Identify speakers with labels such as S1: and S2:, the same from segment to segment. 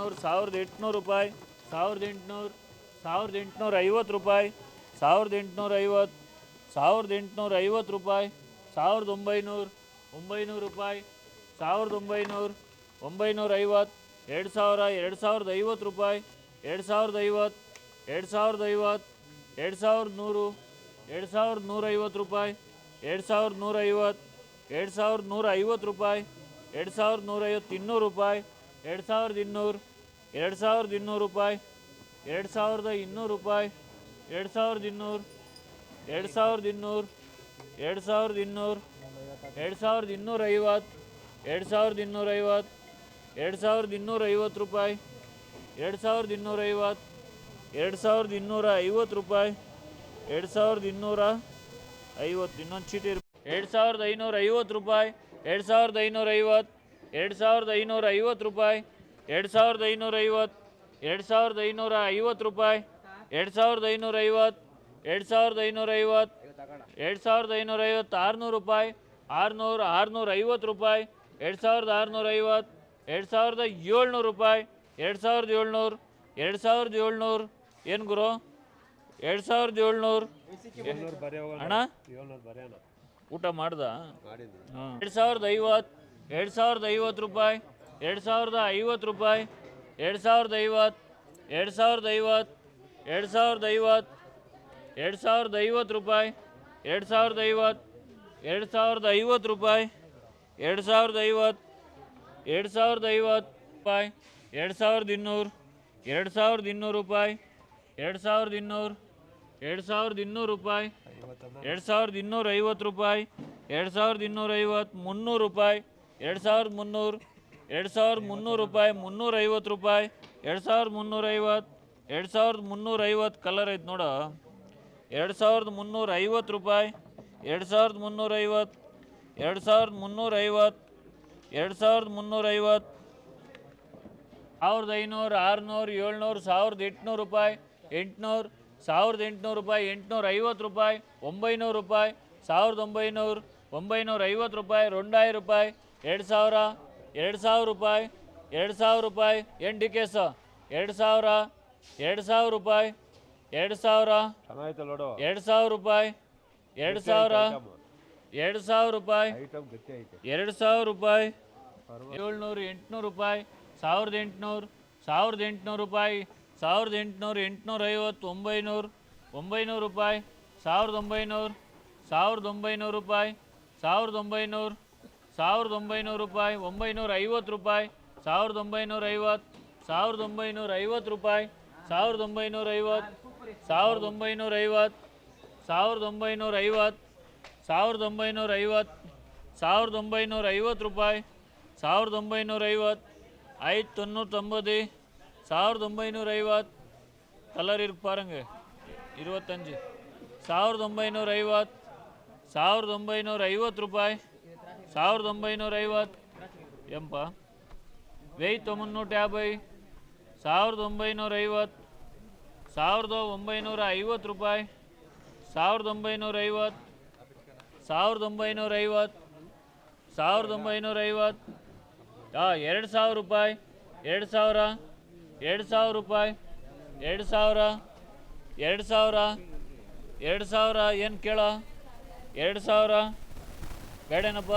S1: ಎಂಟುನೂರು, ಸಾವಿರದ ಎಂಟುನೂರು ರೂಪಾಯಿ, ಸಾವಿರದ ಎಂಟುನೂರು, ಸಾವಿರದ ಎಂಟುನೂರ ಐವತ್ತು ರೂಪಾಯಿ, ಸಾವಿರದ ಎಂಟುನೂರ ಐವತ್ತು, ಸಾವಿರದ ಎಂಟುನೂರ ಐವತ್ತು ರೂಪಾಯಿ, ಸಾವಿರದ ಒಂಬೈನೂರು ಒಂಬೈನೂರು ರೂಪಾಯಿ, ಸಾವಿರದ ಒಂಬೈನೂರು, ಒಂಬೈನೂರ ಐವತ್ತು, ಎರಡು ಸಾವಿರ, ಎರಡು ಸಾವಿರದ ಐವತ್ತು ರೂಪಾಯಿ, ಎರಡು ಸಾವಿರದ ಐವತ್ತು, ಎರಡು ಸಾವಿರದ ಐವತ್ತು, ಎರಡು ಸಾವಿರದ ನೂರು, ಎರಡು ಸಾವಿರದ ನೂರ ಐವತ್ತು ರೂಪಾಯಿ, ಎರಡು ಸಾವಿರದ ನೂರ ಐವತ್ತು, ಎರಡು ಸಾವಿರದ ನೂರ ಐವತ್ತು ರೂಪಾಯಿ, ಎರಡು ಸಾವಿರದ ನೂರ ಐವತ್ತು ಇನ್ನೂರು ರೂಪಾಯಿ, ಎರಡು ಸಾವಿರದ ಇನ್ನೂರು ಎರಡು ಸಾವಿರದ ಇನ್ನೂರು ರೂಪಾಯಿ ಎರಡು ಸಾವಿರದ ಇನ್ನೂರು ರೂಪಾಯಿ ಎರಡು ಸಾವಿರದ ಇನ್ನೂರು ಎರಡು ಸಾವಿರದ ಇನ್ನೂರು ಎರಡು ಸಾವಿರದ ಇನ್ನೂರು ಎರಡು ಸಾವಿರದ ಇನ್ನೂರ ಐವತ್ತು ಎರಡು ಸಾವಿರದ ಇನ್ನೂರ ಐವತ್ತು ಎರಡು ಸಾವಿರದ ಇನ್ನೂರ ಐವತ್ತು ರೂಪಾಯಿ ಎರಡು ಸಾವಿರದ ಇನ್ನೂರ ಐವತ್ತು ಎರಡು ಸಾವಿರದ ಇನ್ನೂರ ಐವತ್ತು ರೂಪಾಯಿ ಎರಡು ಸಾವಿರದ ಇನ್ನೂರ ಐವತ್ತು ಇನ್ನೊಂದು ಚೀಟಿ ಎರಡು ಸಾವಿರದ ಐನೂರ ಐವತ್ತು ರೂಪಾಯಿ ಎರಡು ಸಾವಿರದ ಐನೂರ ಐವತ್ತು ಎರಡು ಸಾವಿರದ ಐನೂರ ಐವತ್ತು ರೂಪಾಯಿ ಎರಡು ಸಾವಿರದ ಐನೂರ ಐವತ್ತು ಎರಡು ಸಾವಿರದ ಐನೂರ ಐವತ್ತು ರೂಪಾಯಿ ಎರಡು ಸಾವಿರದ ಐನೂರ ಐವತ್ತು ಎರಡು ಸಾವಿರದ ಐನೂರ ಐವತ್ತು ಎರಡು ಸಾವಿರದ ಐನೂರ ಐವತ್ತು ಆರುನೂರು ರೂಪಾಯಿ ಆರುನೂರು ಆರುನೂರ ಐವತ್ತು ರೂಪಾಯಿ ಎರಡು ಸಾವಿರದ ಆರುನೂರ ಐವತ್ತು ಎರಡು ಸಾವಿರದ ಏಳ್ನೂರು ರೂಪಾಯಿ ಎರಡು ಸಾವಿರದ ಏಳ್ನೂರು ಎರಡು ಸಾವಿರದ ಏಳ್ನೂರು ಏನು ಗುರು ಎರಡು ಸಾವಿರದ ಏಳ್ನೂರು ಅಣ್ಣ ಊಟ ಮಾಡ್ದ ಎರಡು ಸಾವಿರದ ಐವತ್ತು ಎರಡು ಸಾವಿರದ ಐವತ್ತು ರೂಪಾಯಿ ಎರಡು ಸಾವಿರದ ಐವತ್ತು ರೂಪಾಯಿ ಎರಡು ಸಾವಿರದ ಐವತ್ತು ಎರಡು ಸಾವಿರದ ಐವತ್ತು ಎರಡು ಸಾವಿರದ ಐವತ್ತು ಎರಡು ಸಾವಿರದ ಐವತ್ತು ರೂಪಾಯಿ ಎರಡು ಸಾವಿರದ ಐವತ್ತು ಎರಡು ಸಾವಿರದ ಐವತ್ತು ರೂಪಾಯಿ ಎರಡು ಸಾವಿರದ ಐವತ್ತು ಎರಡು ಸಾವಿರದ ಐವತ್ತು ರೂಪಾಯಿ ಎರಡು ಸಾವಿರದ ಇನ್ನೂರು ಎರಡು ಸಾವಿರದ ಇನ್ನೂರು ರೂಪಾಯಿ ಎರಡು ಸಾವಿರದ ಇನ್ನೂರು ಎರಡು ಸಾವಿರದ ಇನ್ನೂರು ರೂಪಾಯಿ ಎರಡು ಸಾವಿರದ ಇನ್ನೂರ ಐವತ್ತು ರೂಪಾಯಿ ಎರಡು ಸಾವಿರದ ಇನ್ನೂರ ಐವತ್ತು ಮುನ್ನೂರು ರೂಪಾಯಿ ಎರಡು ಸಾವಿರದ ಮುನ್ನೂರು ಎರಡು ಸಾವಿರದ ಮುನ್ನೂರು ರೂಪಾಯಿ ಮುನ್ನೂರ ಐವತ್ತು ರೂಪಾಯಿ, ಎರಡು ಸಾವಿರದ ಮುನ್ನೂರ ಐವತ್ತು ಎರಡು ಸಾವಿರದ ಮುನ್ನೂರ ಐವತ್ತು ಕಲರ್ ಐತೆ ನೋಡು. ಎರಡು ಸಾವಿರದ ಮುನ್ನೂರ ಐವತ್ತು ರೂಪಾಯಿ, ಎರಡು ಸಾವಿರದ ಮುನ್ನೂರೈವತ್ತು, ಎರಡು ಸಾವಿರದ ಮುನ್ನೂರೈವತ್ತು, ಎರಡು ಸಾವಿರದ ಮುನ್ನೂರೈವತ್ತು, ಸಾವಿರದ ಐನೂರು, ಆರುನೂರು, ಏಳ್ನೂರು, ಸಾವಿರದ ಎಂಟುನೂರು ರೂಪಾಯಿ, ಎಂಟುನೂರು, ಸಾವಿರದ ಎಂಟುನೂರು ರೂಪಾಯಿ ಎಂಟುನೂರ ಐವತ್ತು ರೂಪಾಯಿ, ಒಂಬೈನೂರು ರೂಪಾಯಿ, ಸಾವಿರದ ಒಂಬೈನೂರು ಒಂಬೈನೂರ ಐವತ್ತು ರೂಪಾಯಿ ರೆಂಡಾಯಿರ ರೂಪಾಯಿ, ಎರಡು ಸಾವಿರ ಎರಡು ಸಾವಿರ ರೂಪಾಯಿ ಎರಡು ಸಾವಿರ ರೂಪಾಯಿ ಏನು ಡಿ ಕೇಸ ಎರಡು ಸಾವಿರ ಎರಡು ಸಾವಿರ ರೂಪಾಯಿ ಎರಡು ಸಾವಿರ
S2: ನೋಡು.
S1: ಎರಡು ಸಾವಿರ ರೂಪಾಯಿ ಎರಡು ಸಾವಿರ ಎರಡು ಸಾವಿರ ರೂಪಾಯಿ
S2: ಐಟಮ್ ಗಟ್ಟಿ ಐತೆ.
S1: ಎರಡು ಸಾವಿರ ರೂಪಾಯಿ ಏಳ್ನೂರು ಎಂಟುನೂರು ರೂಪಾಯಿ ಸಾವಿರದ ಎಂಟುನೂರು ಸಾವಿರದ ಎಂಟುನೂರು ರೂಪಾಯಿ ಸಾವಿರದ ಎಂಟುನೂರು ಎಂಟುನೂರ ಐವತ್ತು ಒಂಬೈನೂರು ಒಂಬೈನೂರು ರೂಪಾಯಿ ಸಾವಿರದ ಒಂಬೈನೂರು ಸಾವಿರದ ಒಂಬೈನೂರು ರೂಪಾಯಿ ಸಾವಿರದ ಒಂಬೈನೂರು ಸಾವಿರದ ಒಂಬೈನೂರು ರೂಪಾಯಿ ಒಂಬೈನೂರ ಐವತ್ತು ರೂಪಾಯಿ ಸಾವಿರದ ಒಂಬೈನೂರ ಐವತ್ತು ಸಾವಿರದ ಒಂಬೈನೂರ ಐವತ್ತು ರೂಪಾಯಿ ಸಾವಿರದ ಒಂಬೈನೂರ ಐವತ್ತು ಸಾವಿರದ ಒಂಬೈನೂರ ಐವತ್ತು ಸಾವಿರದ ಒಂಬೈನೂರ ಐವತ್ತು ಸಾವಿರದ ಒಂಬೈನೂರ ಐವತ್ತು ಸಾವಿರದ ಒಂಬೈನೂರ ಐವತ್ತು ರೂಪಾಯಿ ಸಾವಿರದ ಒಂಬೈನೂರ ಐವತ್ತು ಐದು ஐநூற்றி ತೊಂಬತ್ತು ಸಾವಿರದ ಒಂಬೈನೂರ ಐವತ್ತು கலர் இருக்கு பாருங்க இருபத்தஞ்சி ಸಾವಿರದ ಒಂಬೈನೂರ ಐವತ್ತು ಸಾವಿರದ ಒಂಬೈನೂರ ಐವತ್ತು ರೂಪಾಯಿ ಸಾವಿರದ ಒಂಬೈನೂರ ಐವತ್ತು ಎಂಪ. ವೆಯ್ ಮುನ್ನೂಟ ಯಾಭೈ ಸಾವಿರದ ಒಂಬೈನೂರ ಐವತ್ತು ಸಾವಿರದ ಒಂಬೈನೂರ ಐವತ್ತು ರೂಪಾಯಿ, ಸಾವಿರದ ಒಂಬೈನೂರ ಐವತ್ತು ಸಾವಿರದ ಒಂಬೈನೂರ ಐವತ್ತು ಸಾವಿರದ ಒಂಬೈನೂರ ಐವತ್ತು ಹಾಂ ಎರಡು ಸಾವಿರ ರೂಪಾಯಿ, ಎರಡು ಸಾವಿರ ಎರಡು ಸಾವಿರ ರೂಪಾಯಿ, ಎರಡು ಸಾವಿರ ಎರಡು ಸಾವಿರ ಎರಡು ಸಾವಿರ, ಏನು ಕೇಳ? ಎರಡು ಸಾವಿರ ಬೇಡೇನಪ್ಪ.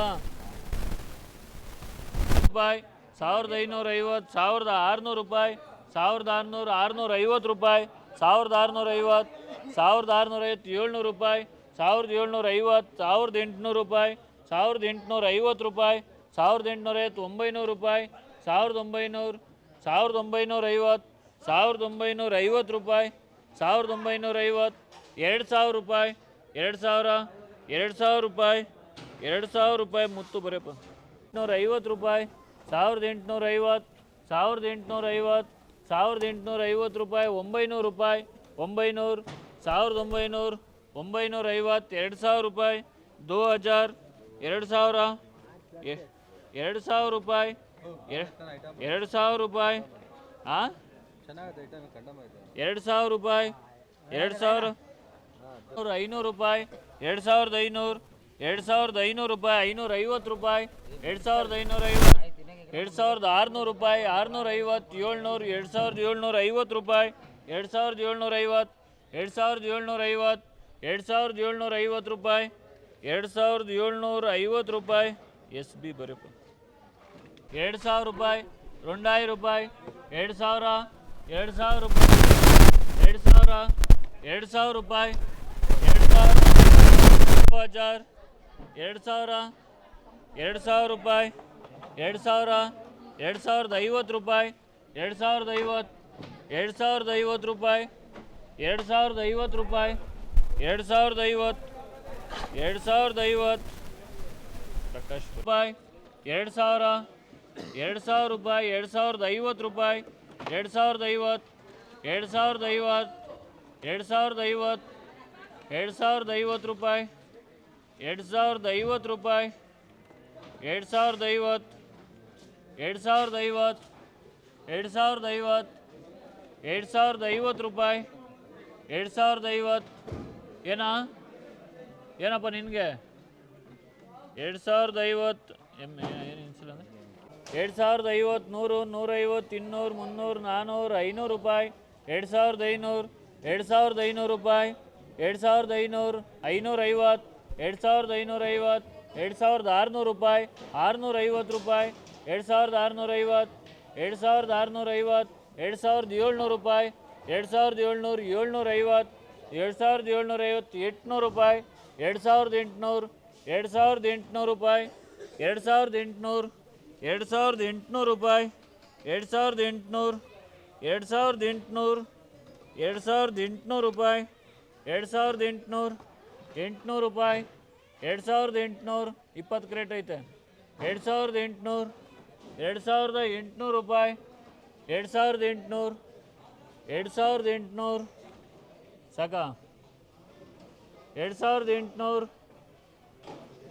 S1: ರೂಪಾಯಿ, ಸಾವಿರದ ಐನೂರ ಐವತ್ತು, ಸಾವಿರದ ಆರುನೂರು ರೂಪಾಯಿ, ಸಾವಿರದ ಆರುನೂರು ಆರುನೂರ ಐವತ್ತು ರೂಪಾಯಿ, ಸಾವಿರದ ಆರುನೂರ ಐವತ್ತು, ಸಾವಿರದ ಆರುನೂರ ಐವತ್ತು, ಏಳ್ನೂರು ರೂಪಾಯಿ, ಸಾವಿರದ ಏಳ್ನೂರ ಐವತ್ತು, ಸಾವಿರದ ಎಂಟುನೂರು ರೂಪಾಯಿ, ಸಾವಿರದ ಎಂಟುನೂರ ಐವತ್ತು ರೂಪಾಯಿ, ಸಾವಿರದ ಎಂಟುನೂರ ಐವತ್ತು, ಒಂಬೈನೂರು ರೂಪಾಯಿ, ಸಾವಿರದ ಒಂಬೈನೂರು, ಸಾವಿರದ ಒಂಬೈನೂರ ಐವತ್ತು, ಸಾವಿರದ ಒಂಬೈನೂರ ಐವತ್ತು ರೂಪಾಯಿ, ಸಾವಿರದ ಒಂಬೈನೂರ ಐವತ್ತು, ಎರಡು ಸಾವಿರ ರೂಪಾಯಿ, ಎರಡು ಸಾವಿರ ಎರಡು ಸಾವಿರ ರೂಪಾಯಿ ಎರಡು ಸಾವಿರ ರೂಪಾಯಿ ಮುತ್ತು ಬರೆಯಪ್ಪ ಎಂಟುನೂರ ಐವತ್ತು ರೂಪಾಯಿ, ಸಾವಿರದ ಎಂಟುನೂರ ಐವತ್ತು ಸಾವಿರದ ಎಂಟುನೂರ ಐವತ್ತು ಸಾವಿರದ ಎಂಟುನೂರ ಐವತ್ತು ರೂಪಾಯಿ, ಒಂಬೈನೂರು ರೂಪಾಯಿ, ಒಂಬೈನೂರು, ಸಾವಿರದ ಒಂಬೈನೂರು ಒಂಬೈನೂರ ಐವತ್ತು ಎರಡು ಸಾವಿರ ರೂಪಾಯಿ, ದೋ ಹಜಾರ್, ಎರಡು ಸಾವಿರ ಎರಡು ಸಾವಿರ ರೂಪಾಯಿ ಎರಡು ಸಾವಿರ ರೂಪಾಯಿ ಹಾಂ ಎರಡು ಸಾವಿರ ರೂಪಾಯಿ, ಎರಡು ಸಾವಿರ ನೂರು ಐನೂರು ರೂಪಾಯಿ, ಎರಡು ಸಾವಿರದ ಐನೂರು ಎರಡು ಸಾವಿರದ ಐನೂರು ರೂಪಾಯಿ ಐನೂರ ಐವತ್ತು ರೂಪಾಯಿ, ಎರಡು ಸಾವಿರದ ಐನೂರ ಐವತ್ತು ಎರಡು ಸಾವಿರದ ಆರುನೂರು ರೂಪಾಯಿ ಆರುನೂರ ಐವತ್ತು ಏಳ್ನೂರು, ಎರಡು ಸಾವಿರದ ಏಳ್ನೂರ ಐವತ್ತು ರೂಪಾಯಿ, ಎರಡು ಸಾವಿರದ ಏಳ್ನೂರ ಐವತ್ತು ಎರಡು ಸಾವಿರದ ಏಳ್ನೂರ ಐವತ್ತು ಎರಡು ಸಾವಿರದ ಏಳ್ನೂರ ಐವತ್ತು ರೂಪಾಯಿ, ಎರಡು ಸಾವಿರದ ಏಳ್ನೂರ ಐವತ್ತು ರೂಪಾಯಿ. ಎಸ್ ಬಿ ಬರೀಪ ಎರಡು ಸಾವಿರ ರೂಪಾಯಿ ರೊಂಡಾಯಿ ರೂಪಾಯಿ, ಎರಡು ಸಾವಿರ ಎರಡು ಸಾವಿರ ರೂಪಾಯಿ ಎರಡು ಸಾವಿರ ಎರಡು ಸಾವಿರ ರೂಪಾಯಿ, ಎರಡು ಸಾವಿರ, ಹಜಾರ್. ಎರಡು ಸಾವಿರ ಎರಡು ಸಾವಿರ ರೂಪಾಯಿ ಎರಡು ಸಾವಿರ ಎರಡು ಸಾವಿರದ ಐವತ್ತು ರೂಪಾಯಿ ಎರಡು ಸಾವಿರದ ಐವತ್ತು ಎರಡು ಸಾವಿರದ ಐವತ್ತು ರೂಪಾಯಿ ಎರಡು ಸಾವಿರದ ಐವತ್ತು ರೂಪಾಯಿ ಎರಡು ಸಾವಿರದ ಐವತ್ತು ಎರಡು ಸಾವಿರದ ಐವತ್ತು ಪ್ರಕಾಶ್ ರೂಪಾಯಿ ಎರಡು ಸಾವಿರ ಎರಡು ಸಾವಿರ ರೂಪಾಯಿ ಎರಡು ಸಾವಿರದ ಐವತ್ತು ರೂಪಾಯಿ ಎರಡು ಸಾವಿರದ ಐವತ್ತು ಎರಡು ಸಾವಿರದ ಐವತ್ತು ಎರಡು ಸಾವಿರದ ಐವತ್ತು ಎರಡು ಸಾವಿರದ ಐವತ್ತು ರೂಪಾಯಿ ಎರಡು ಸಾವಿರದ ಐವತ್ತು ರೂಪಾಯಿ ಎರಡು ಸಾವಿರದ ಐವತ್ತು ಎರಡು ಸಾವಿರದ ಐವತ್ತು ಎರಡು ಸಾವಿರದ ಐವತ್ತು ಎರಡು ಸಾವಿರದ ಐವತ್ತು ರೂಪಾಯಿ ಎರಡು ಸಾವಿರದ ಐವತ್ತು ಏನಾ ಏನಪ್ಪ ನಿನಗೆ ಎರಡು ಸಾವಿರದ ಐವತ್ತು ಎಂ ಏನು ಅಂದರೆ ಎರಡು ಸಾವಿರದ ಐವತ್ತು ನೂರು ನೂರೈವತ್ತು ಇನ್ನೂರು ಮುನ್ನೂರು ನಾನ್ನೂರು ಐನೂರು ರೂಪಾಯಿ ಎರಡು ಸಾವಿರದ ಐನೂರು ಎರಡು ಸಾವಿರದ ಐನೂರು ರೂಪಾಯಿ ಎರಡು ಸಾವಿರದ ಐನೂರು ಐನೂರ ಐವತ್ತು ಎರಡು ಸಾವಿರದ ಐನೂರ ಐವತ್ತು ಎರಡು ಸಾವಿರದ ಆರುನೂರು ರೂಪಾಯಿ ಆರುನೂರ ಐವತ್ತು ರೂಪಾಯಿ ಎರಡು ಸಾವಿರದ ಆರುನೂರ ಐವತ್ತು ಎರಡು ಸಾವಿರದ ಆರುನೂರ ಐವತ್ತು ಎರಡು ಸಾವಿರದ ಏಳ್ನೂರು ರೂಪಾಯಿ ಎರಡು ಸಾವಿರದ ಏಳ್ನೂರು ಐವತ್ತು ಎರಡು ಸಾವಿರದ ಏಳ್ನೂರ ಐವತ್ತು ಎಂಟುನೂರು ರೂಪಾಯಿ ಎರಡು ಸಾವಿರದ ಎಂಟುನೂರು ಎರಡು ಸಾವಿರದ ಎಂಟುನೂರು ರೂಪಾಯಿ ಎರಡು ಸಾವಿರದ ಎಂಟುನೂರು ಎರಡು ಸಾವಿರದ ಎಂಟುನೂರು ರೂಪಾಯಿ ಎರಡು ಸಾವಿರದ ಎಂಟುನೂರು ಎರಡು ಸಾವಿರದ ಎಂಟುನೂರು ಎರಡು ಸಾವಿರದ ಎಂಟುನೂರು ರೂಪಾಯಿ ಎರಡು ಸಾವಿರದ ಎಂಟುನೂರು ಎಂಟುನೂರು ರೂಪಾಯಿ. ಎರಡು ಸಾವಿರದ ಎಂಟುನೂರು, ಇಪ್ಪತ್ತು ಕ್ರೇಟ್ ಐತೆ. ಎರಡು ಸಾವಿರದ ಎಂಟುನೂರು, ಎರಡು ಸಾವಿರದ ಎಂಟುನೂರು ರೂಪಾಯಿ. ಎರಡು ಸಾವಿರದ ಎಂಟುನೂರು, ಎರಡು ಸಾವಿರದ ಎಂಟುನೂರು. ಸಾಕ? ಎರಡು ಸಾವಿರದ ಎಂಟುನೂರು.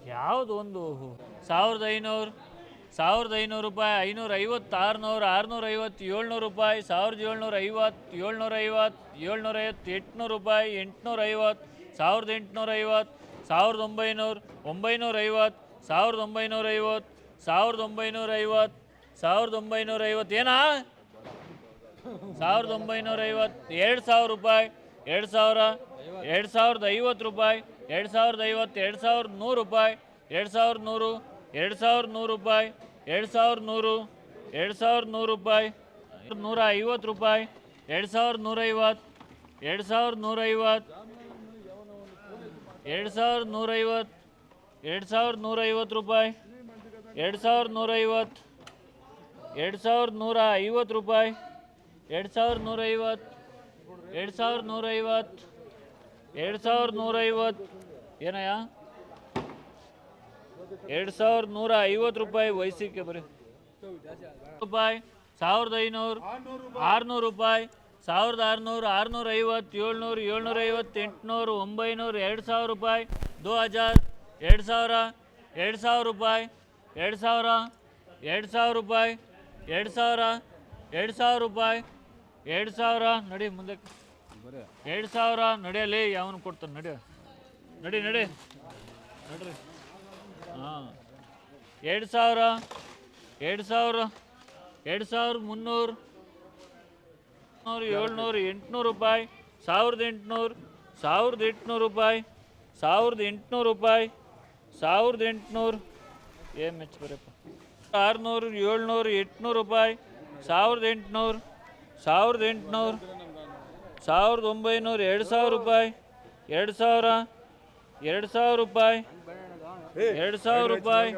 S1: ಯಾವುದು ಒಂದು ಸಾವಿರದ ಐನೂರು ಸಾವಿರದ ಐನೂರು ರೂಪಾಯಿ, ಐನೂರ ಐವತ್ತು, ಆರುನೂರು, ಆರುನೂರ ಐವತ್ತು, ಏಳ್ನೂರು ರೂಪಾಯಿ, ಸಾವಿರದ ಏಳ್ನೂರ ಐವತ್ತು ಏಳ್ನೂರ ಐವತ್ತು ಏಳ್ನೂರ ಐವತ್ತು, ಎಂಟುನೂರು ರೂಪಾಯಿ, ಎಂಟುನೂರ ಐವತ್ತು. ಸಾವಿರದ ಎಂಟುನೂರ ಐವತ್ತು ಸಾವಿರದ ಒಂಬೈನೂರು ಒಂಬೈನೂರ ಐವತ್ತು ಸಾವಿರದ ಒಂಬೈನೂರ ಐವತ್ತು ಸಾವಿರದ ಒಂಬೈನೂರ ಐವತ್ತು ಸಾವಿರದ ಒಂಬೈನೂರ ಐವತ್ತು ಏನಾ ಸಾವಿರದ ಒಂಬೈನೂರ ಐವತ್ತು ಎರಡು ಸಾವಿರ ರೂಪಾಯಿ ಎರಡು ಸಾವಿರ ಎರಡು ಸಾವಿರದ ಐವತ್ತು ರೂಪಾಯಿ ಎರಡು ಸಾವಿರದ ಐವತ್ತು ಎರಡು ಸಾವಿರದ ನೂರು ರೂಪಾಯಿ ಎರಡು ಸಾವಿರದ ನೂರು ಎರಡು ಸಾವಿರದ ನೂರು ರೂಪಾಯಿ ಎರಡು ಸಾವಿರದ ನೂರು ಎರಡು ಸಾವಿರದ ನೂರು ರೂಪಾಯಿ ನೂರ ಐವತ್ತು ರೂಪಾಯಿ ಎರಡು ಸಾವಿರದ ನೂರೈವತ್ತು ಎರಡು ಸಾವಿರದ ನೂರೈವತ್ತು ಎರಡು ಸಾವಿರದ ನೂರೈವತ್ತು, ಎರಡು ಸಾವಿರದ ನೂರೈವತ್ತು ರೂಪಾಯಿ, ಎರಡು ಸಾವಿರದ ನೂರೈವತ್ತು, ಎರಡು ಸಾವಿರದ ನೂರ ಐವತ್ತು ರೂಪಾಯಿ, ಎರಡು ಸಾವಿರದ ನೂರೈವತ್ತು, ಎರಡು ಸಾವಿರದ ನೂರೈವತ್ತು, ಎರಡು ಸಾವಿರದ ನೂರೈವತ್ತು, ಏನಯ್ಯ? ಎರಡು ಸಾವಿರದ ನೂರ ಐವತ್ತು ರೂಪಾಯಿ ವಯಸ್ಸಿಗೆ ಬರೀ. ರೂಪಾಯಿ, ಸಾವಿರದ ಐನೂರು, ಆರುನೂರು ರೂಪಾಯಿ ಸಾವಿರದ ಆರುನೂರು, ಆರುನೂರ ಐವತ್ತು, ಏಳ್ನೂರು, ಏಳ್ನೂರ ಐವತ್ತು, ಎಂಟುನೂರು, ಒಂಬೈನೂರು, ಎರಡು ಸಾವಿರ ರೂಪಾಯಿ, ದೋ ಹಜಾರ್, ಎರಡು ಸಾವಿರ ಎರಡು ಸಾವಿರ ರೂಪಾಯಿ, ಎರಡು ಸಾವಿರ ಎರಡು ಸಾವಿರ ರೂಪಾಯಿ, ಎರಡು ಸಾವಿರ ಎರಡು ಸಾವಿರ ರೂಪಾಯಿ, ಎರಡು ಸಾವಿರ, ನಡಿ ಮುಂದೆ. ಎರಡು ಸಾವಿರ, ನಡೆಯಲಿ, ಯಾವನು ಕೊಡ್ತಾನೆ, ನಡಿ. ನಡಿ ನಡಿ. ನಡ್ರಿ. ಹಾಂ. ಎರಡು ಸಾವಿರ ಎರಡು ಸಾವಿರ ಎರಡು ಸಾವಿರ ಮುನ್ನೂರು ನೂರು ಏಳ್ನೂರು ಎಂಟುನೂರು ರೂಪಾಯಿ ಸಾವಿರದ ಎಂಟುನೂರು ಸಾವಿರದ ಎಂಟುನೂರು ರೂಪಾಯಿ ಸಾವಿರದ ಎಂಟುನೂರು ರೂಪಾಯಿ ಸಾವಿರದ ಎಂಟುನೂರು. ಏನು ಮೆಚ್ಚ ಬರಪ್ಪ? ಆರುನೂರು ಏಳ್ನೂರು ಎಂಟುನೂರು ರೂಪಾಯಿ ಸಾವಿರದ ಎಂಟುನೂರು ಸಾವಿರದ ಎಂಟುನೂರು ಸಾವಿರದ ಒಂಬೈನೂರು ಎರಡು ಸಾವಿರ ರೂಪಾಯಿ ಎರಡು ಸಾವಿರ ಎರಡು ಸಾವಿರ ರೂಪಾಯಿ ಎರಡು ಸಾವಿರ ರೂಪಾಯಿ